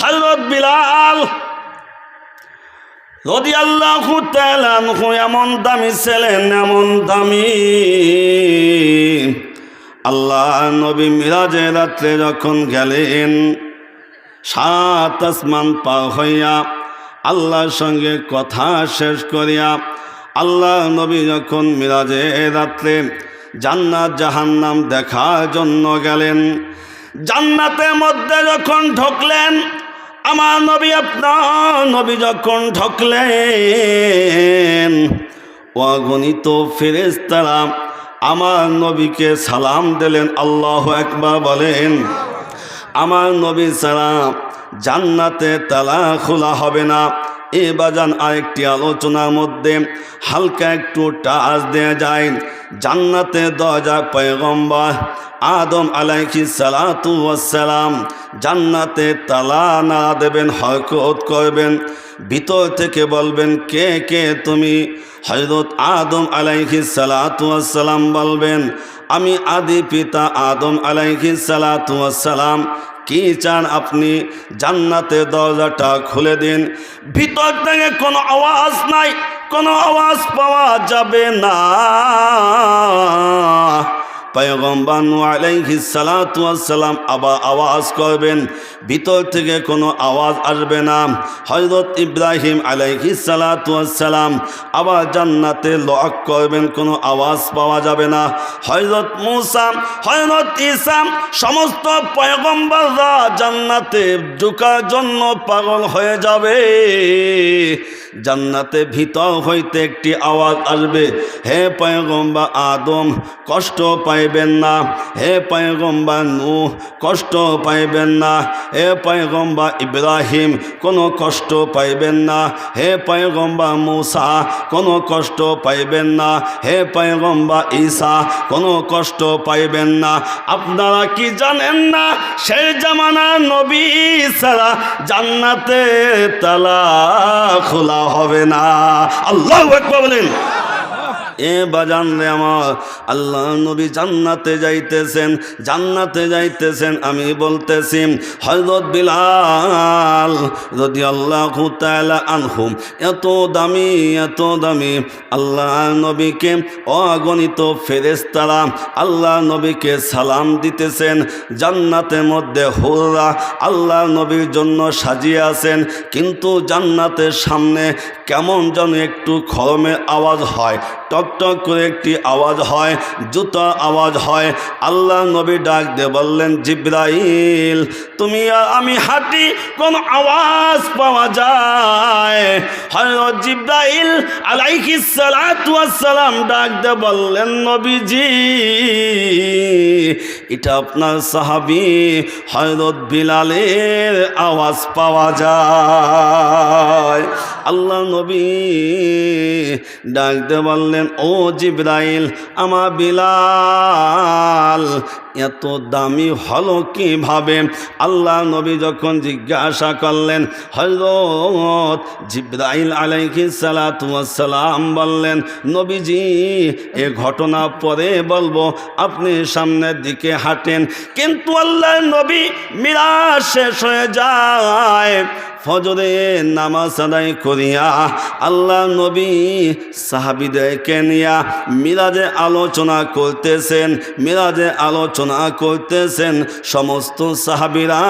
হজরত বিলাল রদি আল্লাহ এমন দামি ছিলেন এমন দামি। আল্লাহ নবী মিরাজে রাত্রে যখন গেলেন, সাত আসমান পা হইয়া আল্লাহর সঙ্গে কথা শেষ করিয়া আল্লাহ নবী যখন মিরাজে রাত্রে জান্নাত জাহান্নাম দেখার জন্য গেলেন, জান্নাতের মধ্যে যখন ঢুকলেন আমার নবী আপনার নবী যখন ঢুকলেন অগণিত ফেরেস্তারা আমার নবীকে সালাম দিলেন, আল্লাহ একবার বলেন, আমার নবী সালাম জান্নাতে তালা খোলা হবে না। এ বাজান আরেকটি আলোচনার মধ্যে হালকা একটু টাচ দেওয়া যায়। জান্নাতে দরজা পয়গম্বর আদম আলাইকি সালাতু সালাম জান্নাতে তালা না দেবেন, হরকত করবেন। ভিতর থেকে বলবেন, কে কে তুমি? হজরত আদম আলাইহি সালাতু সালাম বলবেন, আমি আদি পিতা আদম আলাইহি সালাতু সালাম কি চান আপনি? জান্নাতে দরজাটা খুলে দিন। ভিতর থেকে কোনো আওয়াজ নাই, কোনো আওয়াজ পাওয়া যাবে না। পয়গম্বর আলাইহি সালাম আবার আওয়াজ করবেন, ভিতর থেকে কোনো আওয়াজ আসবে না। হজরত ইব্রাহিম আলাইহি সালাম আবার জান্নাতে লক করবেন, কোনো আওয়াজ পাওয়া যাবে না। হজরত মুসা হজরত ইসাম সমস্ত পয়গম্বররা জান্নাতে ঢুকার জন্য পাগল হয়ে যাবে। জান্নাতে ভিতর হইতে একটি আওয়াজ আসবে, হে পয়গম্বা আদম, কষ্ট পাইবেন না। হে পয়গম্বা নু কষ্ট পাইবেন না। হে পয়গম্বা ইব্রাহিম, কোনো কষ্ট পাইবেন না। হে পয়গম্বা মুসা, কোনো কষ্ট পাইবেন না। হে পয়গম্বা ঈসা, কোনো কষ্ট পাইবেন না। আপনারা কি জানেন না, সেই জামানা নবী সারা জান্নাতে তালা খোলা হবে না। আল্লাহ বলেন। এ বাজান রে আমার, আল্লাহ নবী জান্নাতে যাইতেছেন জান্নাতে যাইতেছেন, আমি বলতেছি হজরত বিলাল যদি আল্লাহ আনহুম এত দামি এত দামি, আল্লাহ নবীকে অগণিত ফেরেস্তারা আল্লাহ নবীকে সালাম দিতেছেন, জান্নাতের মধ্যে হোররা আল্লাহ নবীর জন্য সাজিয়ে আছেন, কিন্তু জান্নাতের সামনে কেমন যেন একটু খরমের আওয়াজ হয় টক টক করে একটি আওয়াজ হয়, জুতা আওয়াজ হয়। আল্লাহ নবী ডাক দে বললেন, জিব্রাইল, তুমি আর আমি হাঁটি, কোন আওয়াজ পাওয়া যায়? হযরত জিব্রাইল ওয়াস সালাম ডাক দে বললেন, নবীজি, এটা আপনার সাহাবী হযরত বিলালের আওয়াজ পাওয়া যায়। আল্লাহ নবী ডাকতে বললেন ও জিব্রাইল আমার বিলাল এত দামি হলো কীভাবে? আল্লাহ নবী যখন জিজ্ঞাসা করলেন হজরত জিব্রাইল আলাইহি সালাম বললেন, নবীজি, এ ঘটনা পরে বলব, আপনি সামনের দিকে হাঁটেন। কিন্তু আল্লাহ নবী মিরাজ শেষ হয়ে যায় ফজরে নামাজ আদায় করিয়া আল্লাহ নবী সাহাবিদেরকে নিয়া মিরাজে আলোচনা করতেছেন। মিরাজে আলোচনা করতেছেন সমস্ত সাহাবিরা।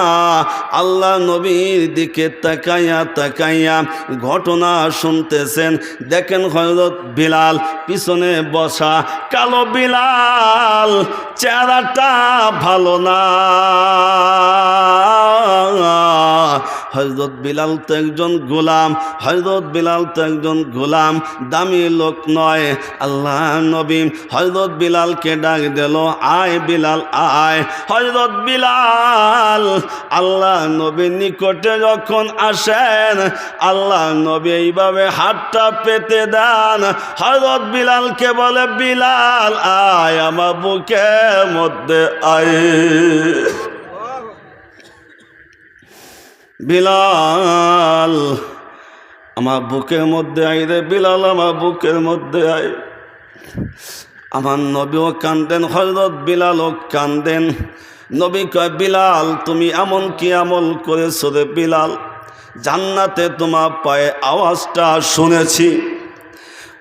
আল্লাহ নবীর দিকে তাকাইয়া তাকাইয়া ঘটনা শুনতেছেন। দেখেন হজরত বিলাল পিছনে বসা কালো বিলাল, চেহারাটা ভালো না। হজরত বিলাল তো একজন গোলাম হজরত বিলাল তো একজন গোলাম, দামি লোক নয়। আল্লাহ নবী হজরত বিলালকে ডাক দিল, আয় বিলাল আয়। হজরত বিলাল, আল্লাহ নবীর নিকটে যখন আসেন, আল্লাহ নবী এইভাবে হাতটা পেতে দেন। হজরত বিলালকে বলে, বিলাল, আয় আমার বুকের মধ্যে আয়। বিলাল, আমার বুকের মধ্যে আই রে বিলাল, আমার বুকের মধ্যে আই আমার নবীও কান্দেন হজরত বিলালও কান্দেন। নবী কয়, বিলাল, তুমি এমন কি আমল করেছ রে বিলাল? জান্নাতে তোমার পায়ে আওয়াজটা শুনেছি।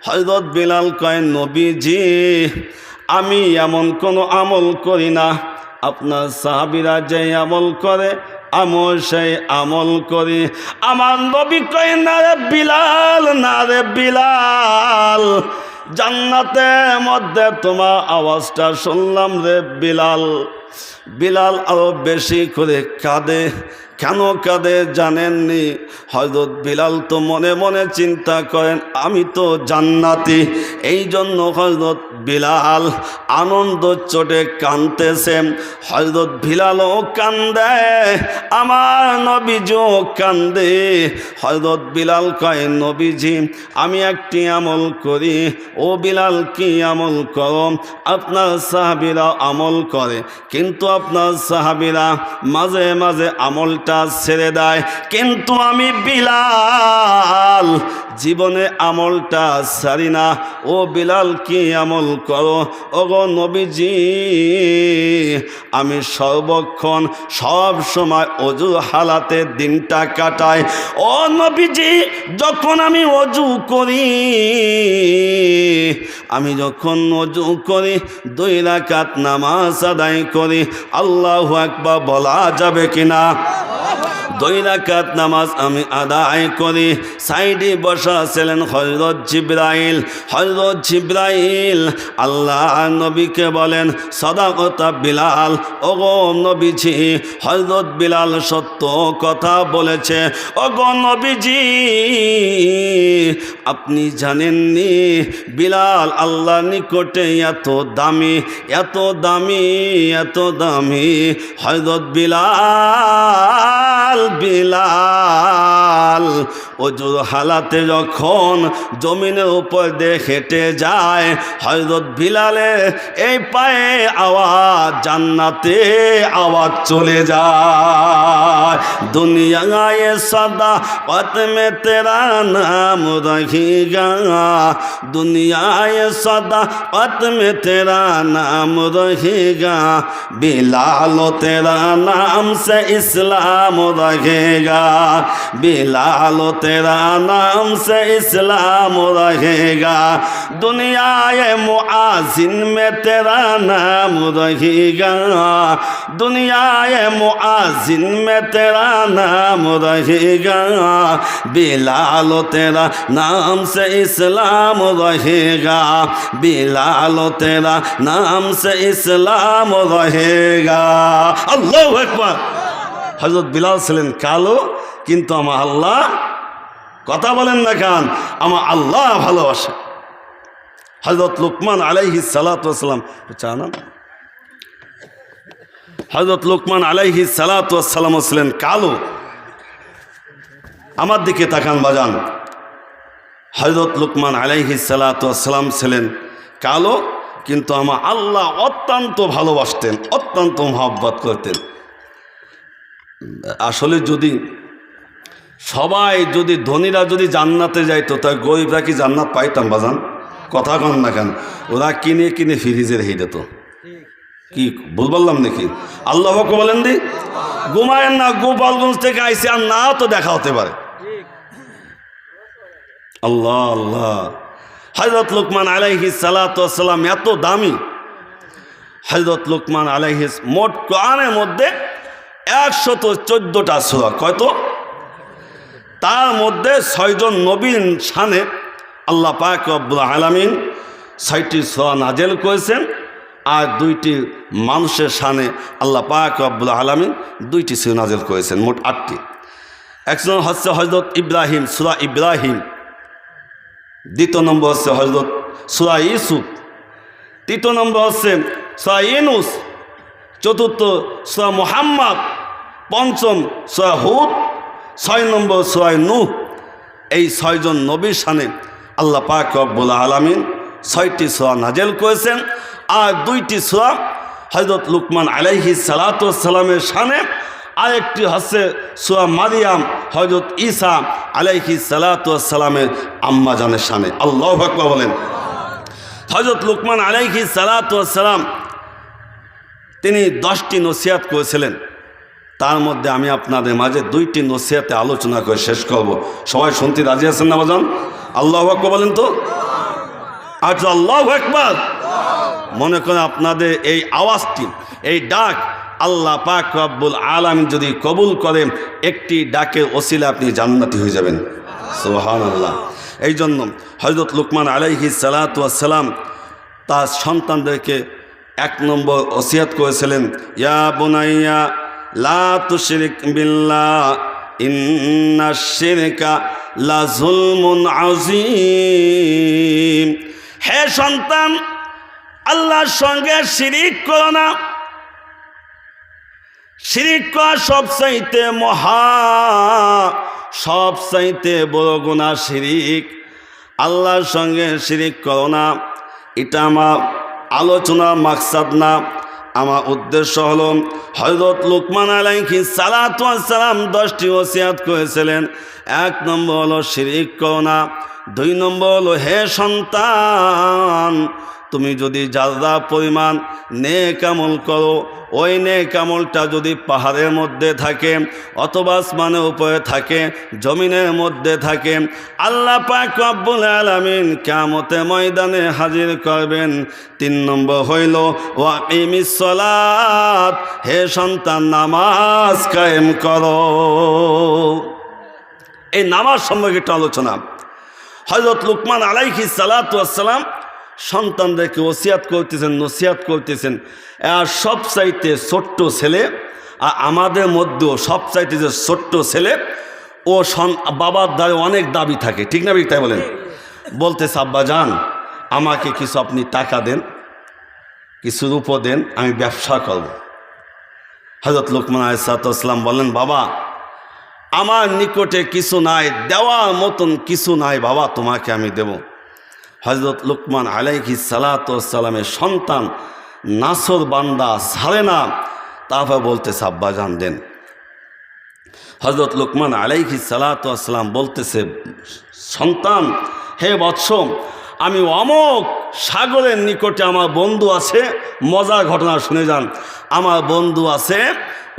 হজরত বিলাল কয়, নবীজি, আমি এমন কোনো আমল করি না। আপনার সাহাবিরা যে আমল করে আমল সেই আমল করি। আমার নবী কয়, না রে বিলাল, না রে বিলাল জান্নাতের মধ্যে তোমার আওয়াজটা শুনলাম রে বিলাল। বিলাল আরও বেশি করে কাঁদে। কেন কাঁদে জানেননি? হজরত বিলাল তো মনে মনে চিন্তা করেন, আমি তো জান্নাতি। এই জন্য হজরত বিলাল আনন্দ চোটে কানতেছেন হজরত বিলালও কান্দে, আমার নবীজও কান্দে। হজরত বিলাল কয়, নবীজি, আমি একটি আমল করি। ও বিলাল, কি আমল করো? আপনার সাহাবিরা আমল করে, কিন্তু আপনার সাহাবিরা মাঝে মাঝে আমলটা ছেড়ে দেয়। কিন্তু আমি বিলাল, জীবনে আমলটা সারি না। ও বিলাল, কি আমল করো? ও গো নবীজি, আমি সর্বক্ষণ সব সময় অজু হালাতে দিনটা কাটাই। ও নবীজি, যখন আমি অজু করি, আমি যখন অজু করি, দুই রাকাত নামাজ আদায় করি, আল্লাহ একবার বলা যাবে কিনা? দুই নামাজ আমি আদায় করি। সাইডে বসা ছিলেন হজরত জিব্রাইল। হজরত জিব্রাইল আল্লাহ নবীকে বলেন, সদাকতা বিলাল। ওগো নবীজি হজরত বিলাল সত্য কথা বলেছে। ওগো নবীজি, আপনি জানেননি বিলাল আল্লাহ নিকটে এত দামি এত দামি এত দামি? হজরত বিলাল বিলাল অজু হালাতে যখন জমিনের উপর দিয়ে হেঁটে যায় হজরত বিলালে এই পায়ে আওয়াজ, জান্নাতে আওয়াজ চলে যায়। দুনিয়ায় সদা পত মে তেরা নাম রহিগা, দুনিয়ায় সদা পত মে তেরা নাম রহিগা বিলাল তেরা নাম সে ইসলাম রহি रहेगा। बिलाल, तेरा नाम से इस्लाम रहेगा। दुनिया मुआजिन में तेरा नाम रहेगा। दुनिया मुआजिन में तेरा नाम रहेगा। बिलाल, तेरा नाम से इस्लाम रहेगा। बिलाल, तेरा नाम से इस्लाम रहेगा। अल्लाह अकबर। হজরত বিলাল ছিলেন কালো, কিন্তু আমার আল্লাহ কথা বলেন না কান, আমার আল্লাহ ভালোবাসে। হজরত লুকমান আলাইহি সালাতাম চানা হজরত লুকমান আলাইহি সালাতাম ছিলেন কালো। আমার দিকে তাকান, বাজান। হজরত লুকমান আলাইহি সালাতাম ছিলেন কালো, কিন্তু আমার আল্লাহ অত্যন্ত ভালোবাসতেন, অত্যন্ত মহব্বত করতেন। আসলে যদি সবাই যদি ধনীরা যদি জান্নাতে যাইতো, তা গরিবরা কি জান্নাত পাইতাম বাজান? কথা কন না কেন, ওরা কিনে কিনে ফ্রিজে রেখে দিত কি, ভুল বললাম নাকি? আল্লাহ বলেন দি, ঘুমায়েন না, গোপালগঞ্জ থেকে আইসে আর না তো দেখা হতে পারে। আল্লাহ আল্লাহ। হজরত লুকমান আলাইহি সালাতাম এত দামি। হজরত লুকমান আলাইহিস, মোট কোরআনের মধ্যে একশত চোদ্দোটা সুরা, কয়তো? তার মধ্যে ছয়জন নবীন শানে আল্লাহ পাক আব্বুল আলামিন ছয়টি সোয়া নাজেল করেছেন আর দুইটি মানুষের সানে আল্লাহ পাক আব্বুল আলামিন দুইটি সুরা নাজেল করেছেন, মোট আটটি। একজন হচ্ছে হজরত ইব্রাহিম, সুরা ইব্রাহিম। দ্বিতীয় নম্বর হচ্ছে হজরত সুরা ইসুফ তৃতীয় নম্বর হচ্ছে সুরা ইনুস চতুর্থ সুরা মোহাম্মদ, পঞ্চম সুরা হুদ, ছয় নম্বর সুরায় নূহ। এই ছয়জন নবীর সানে আল্লাহ পাক রব্বুল আলমিন ছয়টি সোয়া নাজেল করেছেন আর দুইটি সোয়া হজরত লুকমান আলাইহি সালাতামের সানে আরেকটি হচ্ছে সোয়া মারিয়াম হজরত ঈসা আলাইহি সালাতামের আম্মা জানের সানে আল্লাহ বলেন। হজরত লুকমান আলাইহি সালাতাম তিনি দশটি নসিহাত করেছিলেন। তার মধ্যে আমি আপনাদের মাঝে দুইটি নসিহাতে আলোচনা করে শেষ করব। সবাই শুনতে রাজি আছেন না বাজান? আল্লাহ আকবর বলেন তো? আচ্ছা আল্লাহ একবার মনে করেন আপনাদের এই আওয়াজটি, এই ডাক আল্লাহ পাক রব্বুল আলমিন যদি কবুল করেন, একটি ডাকের ওসিলে আপনি জান্নাতি হয়ে যাবেন। সোহান আল্লাহ এই জন্য হজরত লুকমান আলাইহি সালাতাম তার সন্তানদেরকে এক নম্বর ওসিয়াত করেছিলেন, ইয়া বুনাইয়া, লা তুশরিক বিল্লাহ, ইন্না শিরকা লা জুলমুন আযীম। হে সন্তান, আল্লাহর সঙ্গে শিরিক করো না। শিরিক করা সবচাইতে মহা, সবচাইতে বড় গুণা শিরিক। আল্লাহর সঙ্গে শিরিক করো না। এটা আমার আলোচনার মাকসাদ না। আমার উদ্দেশ্য হল হজরত লুকমান আলাইকি সালাম দশটি ওসিয়াত করেছিলেন। এক নম্বর হলো শিরিক না দুই নম্বর হলো হে সন্তান তুমি যদি যারা পরিমাণ নে কামল করো, ওই নে কামলটা যদি পাহাড়ের মধ্যে থাকে, অথবা আসমানের উপরে থাকে, জমিনের মধ্যে থাকে, আল্লাহ পাক রব্বুল আলামিন কিয়ামতে ময়দানে হাজির করবেন। তিন নম্বর হইল ওয়াকিমিস সালাত, হে সন্তান, নামাজ কায়েম করো। এই নামাজ সম্পর্কে একটা আলোচনা। হজরত লুকমান আলাইহি সালাতাম সন্তানদেরকে ওসিয়াত করতেছেন, নসিয়াত করতেছেন। আর সব চাইতে ছোট্ট ছেলে, আর আমাদের মধ্যেও সব চাইতে যে ছোট্ট ছেলে, ও বাবার দ্বারে অনেক দাবি থাকে। ঠিক না তাই বলেন? বলতে সাব্বা যান, আমাকে কিছু আপনি টাকা দেন, কিছু রূপো দেন, আমি ব্যবসা করব। হজরত লুকমান আলাইসালাম বলেন বাবা, আমার নিকটে কিছু নাই, দেওয়ার মতন কিছু নাই, বাবা, তোমাকে আমি দেব। হজরত লুকমান আলাইহি সালাতামের সন্তান নাসর বান্দা সারে না তারপর বলতে সাব্বা জান দেন। হজরত লুকমান আলাইহি সালাতাম বলতেছে, সন্তান, হে বৎস, আমি অমক সাগরের নিকটে আমার বন্ধু আছে মজার ঘটনা শুনে যান। আমার বন্ধু আছে,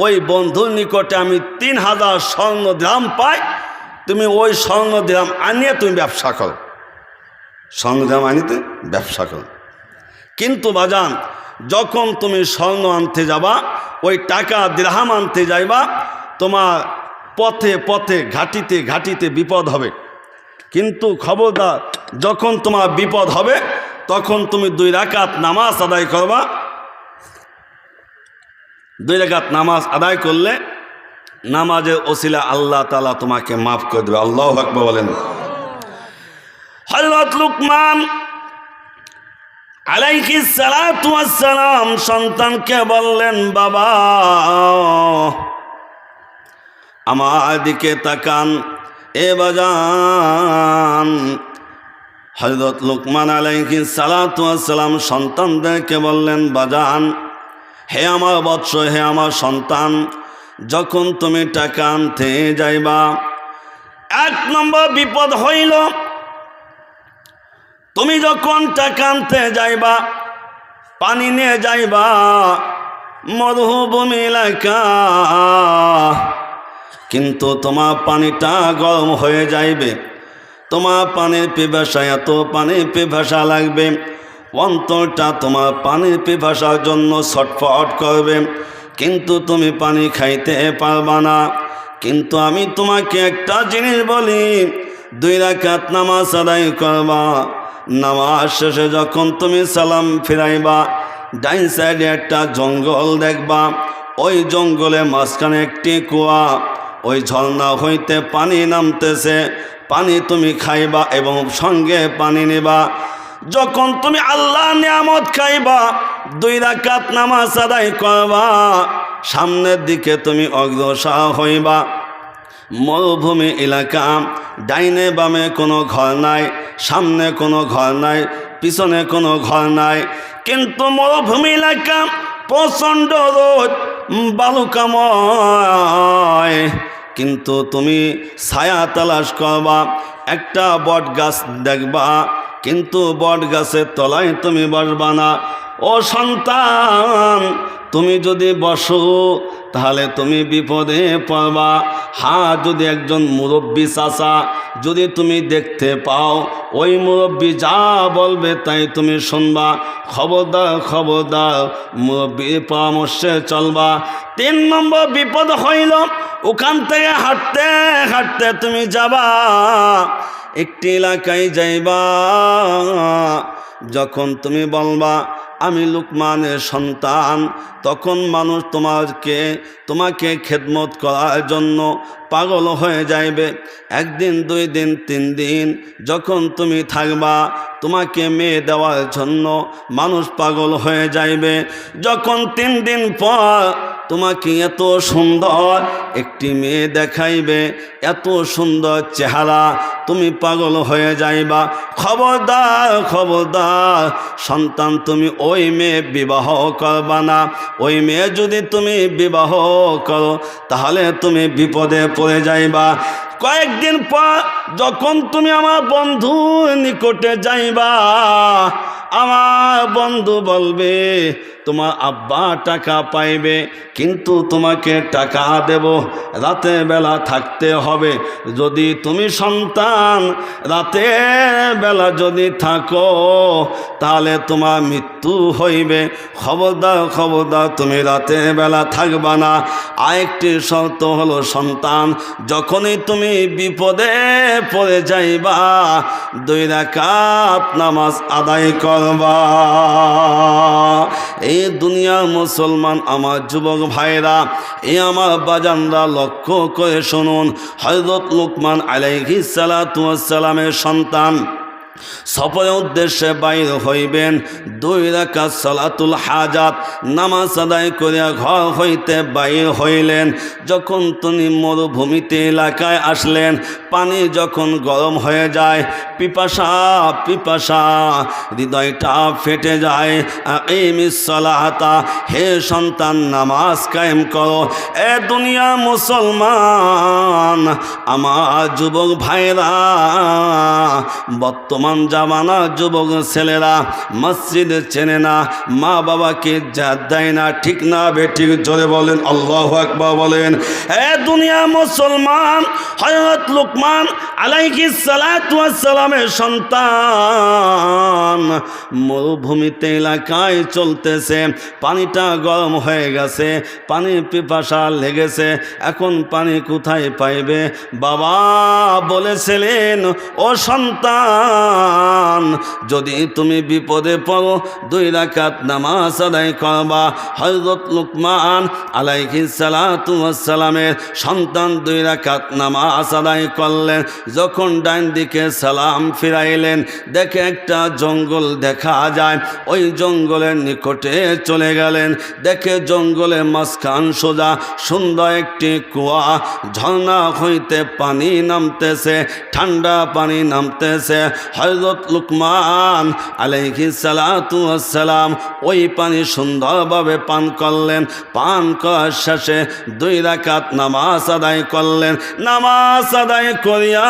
ওই বন্ধুর নিকটে আমি তিন হাজার স্বর্ণ দ্রাম পাই, তুমি ওই স্বর্ণ দ্রাম আনিয়ে তুমি ব্যবসা করো। দ্রাম আনিতে ব্যবসা করো। কিন্তু বাজান, যখন তুমি স্বর্ণ আনতে যাবা, ওই টাকা দ্রাহাম আনতে যাইবা, তোমার পথে পথে, ঘাটিতে ঘাটিতে বিপদ হবে। কিন্তু খবরদার, যখন তোমার বিপদ হবে, তখন তুমি দুই রাকাত নামাজ আদায় করবা। দুই রাকাত নামাজ আদায় করলে নামাজের ওসিলা আল্লাহ তালা তোমাকে মাফ করে দেবে। আল্লাহ আকবর বলেন। হজরত লুকমান আলাইহি সালাম সন্তানকে বললেন, বাবা, আমার দিকে তাকান, এ বাজান। হজরত লুকমান আলাইহি সালাম সন্তানদেরকে বললেন, বাজান, হে আমার বৎস, হে আমার সন্তান, যখন তুমি টাকা আনতে যাইবা, এক নম্বর বিপদ হইল তুমি যখন টাকা আনতে যাইবা, পানি নিয়ে যাইবা, মরুভূমি এলাকা, কিন্তু তোমার পানিটা গরম হয়ে যাইবে। তোমার পানির পিপাসা, এত পানির পিপাসা লাগবে। অন্তরটা তোমার পানির পিপাসার জন্য ছটফট করবে। কিন্তু তুমি পানি খাইতে পারবা না। কিন্তু আমি তোমাকে একটা জিনিস বলি, দুই রাকাত নামাজ আদায় করবা। নামাজ শেষে যখন তুমি সালাম ফিরাইবা, ডাইন সাইডে একটা জঙ্গল দেখবা। ওই জঙ্গলে মাঝখানে একটি কুয়া, ওই ঝর্ণা হইতে পানি নামতেছে। পানি তুমি খাইবা এবং সঙ্গে পানি নেবা। যখন তুমি আল্লাহ নিয়ামত খাইবা, দুই রাকাত নামাজ আদায় করবা। সামনের দিকে তুমি অগ্রসর হইবা। মরুভূমি এলাকা। ডাইনে বামে কোনো ঘর নাই, সামনে কোনো ঘর নাই, পিছনে কোনো ঘর নাই। কিন্তু মরুভূমি এলাকা প্রচণ্ড রোদ, বালুকাময়। কিন্তু তুমি ছায়া তালাশ করবা, একটা বট গাছ দেখবা। কিন্তু বট গাছের তলায় তুমি বসবা না। ও সন্তান তুমি যদি বসো, তাহলে তুমি বিপদে পড়বা। হা যদি একজন মুরব্বী চাচা যদি তুমি দেখতে পাও, ওই মুরব্বী যা বলবে তাই তুমি শুনবা। খবরদার খবরদার মুরব্বীর পরামর্শে চলবা। তিন নম্বর বিপদ হইল, ওখান থেকে হাঁটতে হাঁটতে তুমি যাবা। একটি এলাকায় যাইবা। যখন তুমি বলবা, আমি লুকমানের সন্তান, তখন মানুষ তোমাকে তোমাকে খেদমত করার জন্য পাগল হয়ে যাইবে। একদিন, দুই দিন, তিন দিন যখন তুমি থাকবা, তোমাকে মেয়ে দেওয়ার জন্য মানুষ পাগল হয়ে যাইবে। যখন তিন দিন পর তোমাকে এত সুন্দর একটি মেয়ে দেখাইবে, এত সুন্দর চেহারা, তুমি পাগল হয়ে যাইবা। খবরদার খবরদার, সন্তান তুমি ওই মেয়ে বিবাহ করবা না। ওই মেয়ে যদি তুমি বিবাহ করো, তাহলে তুমি বিপদে পড়ে যাইবা। কয়েকদিন পর যখন তুমি আমার বন্ধুর নিকটে যাইবা বন্ধু বলবে, তোমার আব্বা টাকা পাইবে, কিন্তু তোমাকে টাকা দেব। রাতে বেলা থাকতে হবে। যদি তুমি সন্তান, রাতে বেলা যদি থাকো, তাহলে তোমার মৃত্যু হইবে। খবরদার খবরদার, তুমি রাতে বেলা থাকবা না। আরেকটি শর্ত হলো সন্তান, যখনই তুমি বিপদে পড়ে যাইবা, দুই রাকাত নামাজ আদায় করবা। এই দুনিয়ার মুসলমান, আমার যুবক ভাইরা এ আমার বাজানরা, লক্ষ্য করে শুনুন। হজরত লুকমান আলাইহিস সালামের সন্তান সফরের উদ্দেশ্যে বাইর হইবেন। দুই রাখা সালাতুল হাজাত, নামাজ আদায় করিয়া ঘর হইতে বাইর হইলেন। যখন তিনি মরুভূমিতে এলাকায় আসলেন, পানি যখন গরম হয়ে যায়, পিপাসা পিপাসা, হৃদয়টা ফেটে যায়। এই মিসলাহাতা হে সন্তান, নামাজ কায়েম করো। এ দুনিয়া মুসলমান, আমার যুবক ভাইরা, বর্তমান জামানা যুবক ছেলেরা মসজিদ চেনে না, মা বাবাকে যা দেয় না, ঠিক না বেঠিক জোরে বলেন, আল্লাহ আকবার বলেন। এ দুনিয়া মুসলমান হজরত লুকমান আলাইকি সালামের সন্তান। মরুভূমিতে এলাকায় চলতেছে, পানিটা গরম হয়ে গেছে পানি পিপাসা লেগেছে, এখন পানি কোথায় পাইবে? বাবা বলেছিলেন, ও সন্তান যদি তুমি বিপদে পড়ো, দুই রাকাত নামাজ আদায় করবা। হজরত লুকমান আলাইহি সালামের সন্তান দুই রাকাত নামাজ আদায় করলেন। যখন ডাইন দিকে সালাম ফিরাইলেন, দেখে একটা জঙ্গল দেখা যায়। ওই জঙ্গলের নিকটে চলে গেলেন। দেখে জঙ্গলের মাঝখান সোজা সুন্দর একটি কুয়া, ঝর্ণা হইতে পানি নামতেছে, ঠান্ডা পানি নামতেছে। হজরত লুকমান আলাইহি সালাম ওই পানি সুন্দরভাবে পান করলেন। পান করার শেষে দুই রাকাত নামাজ আদায় করলেন। নামাজ আদায় করিয়া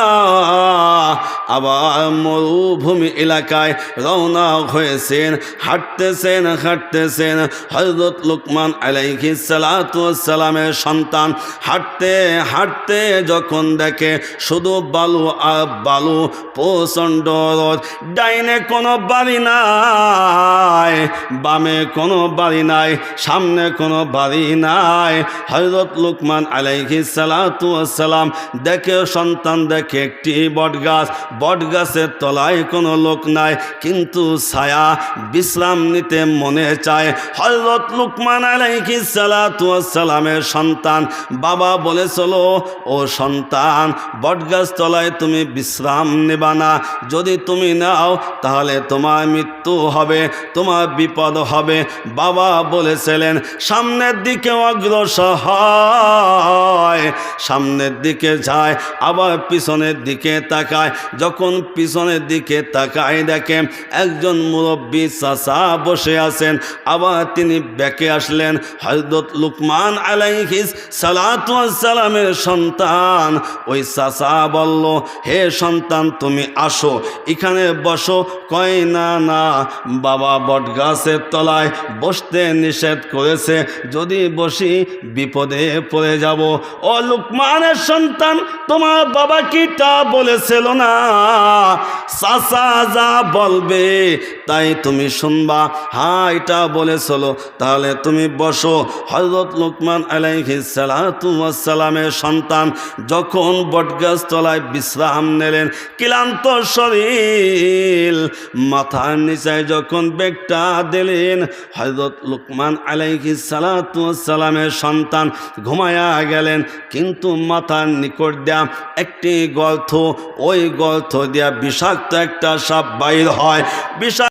আবার মরুভূমি এলাকায় রওনা হয়েছেন, হাঁটতেছেন হাঁটতেছেন হজরত লুকমান আলাইহি সালামের সন্তান। হাঁটতে হাঁটতে যখন দেখে শুধু বালু আর বালু প্রচণ্ড রোদ ডাইনে কোনো বাড়ি নাই, বামে কোনো বাড়ি নাই, সামনে কোনো বাড়ি নাই। হজরত লুকমান আলাইহি সালাম দেখে, সন্তান দেখে একটি বট গাছ বট গাছের তলায় কোনো লোক নাই, কিন্তু ছায়া বিশ্রাম নিতে মনে চায়। হজরত লুকমান আলাইহি সালামের সন্তান, বাবা বলে চলো ও সন্তান, বটগাছ তলায় তুমি বিশ্রাম নেবা না। যদি তুমি নাও, তাহলে তোমার মৃত্যু হবে, তোমার বিপদ হবে। বাবা বলেছিলেন, সামনের দিকে অগ্রসর হয়, সামনের দিকে যায়, আবার পিছনের দিকে তাকায়। যখন পিছনের দিকে তাকায়, দেখে একজন মুরব্বী চাচা বসে আছেন, আবার তিনি ব্যাকে আসলেন। হজরত লুকমান আলাইহিস সালামের সন্তান। ওই চাচা বলল, হে সন্তান, তুমি আসো। এখানে বসো। কয়, না না, বাবা বট গাছের তলায় বসতে নিষেধ করেছে। যদি বসি বিপদে পড়ে যাব। ও লুকমানের সন্তান, তোমার বাবা কি তা বলেছিল না? চাচা যা বলবে, তাই তুমি শুনবা। হ্যাঁ এটা বলেছিল। তাহলে তুমি বসো। হজরত লুকমান আলাইহিসালামের সন্তান যখন বটগাছ তলায় বিশ্রাম নিলেন, ক্লান্ত শরীর মাথার নিচায় যখন বেগটা দিলেন হজরত লুকমান আলাইহিসালামের সন্তান ঘুমায়া গেলেন, কিন্তু মাথার নিকট দেয়া একটি গল্থ, ওই গল্থ দেয়া বিষাক্ত একটা সাপ বাইর হয়। বিষাক্ত